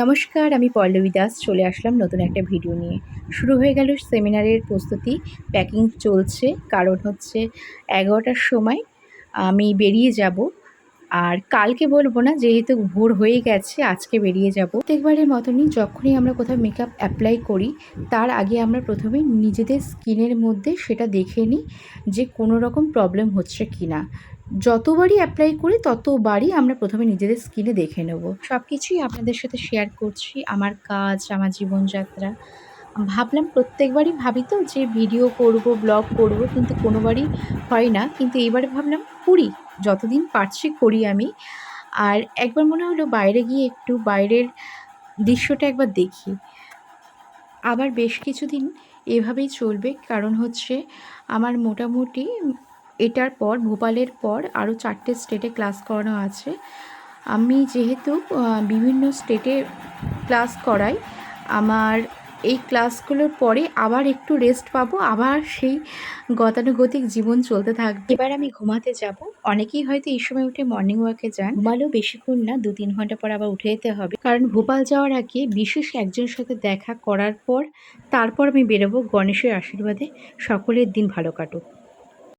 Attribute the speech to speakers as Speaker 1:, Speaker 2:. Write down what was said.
Speaker 1: নমস্কার, আমি পল্লবী দাস, চলে আসলাম নতুন একটা ভিডিও নিয়ে। শুরু হয়ে গেল সেমিনারের প্রস্তুতি, প্যাকিং চলছে, কারণ হচ্ছে এগারোটার সময় আমি বেরিয়ে যাব। আর কালকে বলব না, যেহেতু ভোর হয়ে গেছে, আজকে বেরিয়ে যাব। প্রত্যেকবারের মতনই যখনই আমরা কোথাও মেকআপ অ্যাপ্লাই করি, তার আগে আমরা প্রথমে নিজেদের স্কিনের মধ্যে সেটা দেখে নিই যে কোনো রকম প্রবলেম হচ্ছে কি না যতবারই অ্যাপ্লাই করি, ততবারই আমরা প্রথমে নিজেদের স্কিনে দেখে নেব। সব কিছুই আপনাদের সাথে শেয়ার করছি, আমার কাজ, আমার জীবনযাত্রা। ভাবলাম প্রত্যেকবারই ভাবি তো যে ভিডিও করব ব্লগ করব, কিন্তু কোনোবারই হয় না। কিন্তু এইবারে ভাবলাম করি, যতদিন পারছি করি আমি। আর একবার মনে হলো বাইরে গিয়ে একটু বাইরের দৃশ্যটা একবার দেখি। আবার বেশ কিছুদিন এভাবেই চলবে, কারণ হচ্ছে আমার মোটামুটি এটার পর, ভোপালের পর আরও চারটে স্টেটে ক্লাস করানো আছে। আমি যেহেতু বিভিন্ন স্টেটে ক্লাস করাই, আমার এই ক্লাসগুলোর পরে আবার একটু রেস্ট পাবো, আবার সেই গতানুগতিক জীবন চলতে থাকবে। এবার আমি ঘুমাতে যাব। অনেকেই হয়তো এই সময় উঠে মর্নিং ওয়াকে যান। ঘুমালেও বেশিক্ষণ না, দু তিন ঘণ্টা পর আবার উঠে যেতে হবে। কারণ ভোপাল যাওয়ার আগে বিশেষ একজনের সাথে দেখা করার পর, তারপর আমি বেরোবো গণেশের আশীর্বাদে। সকলের দিন ভালো কাটুক।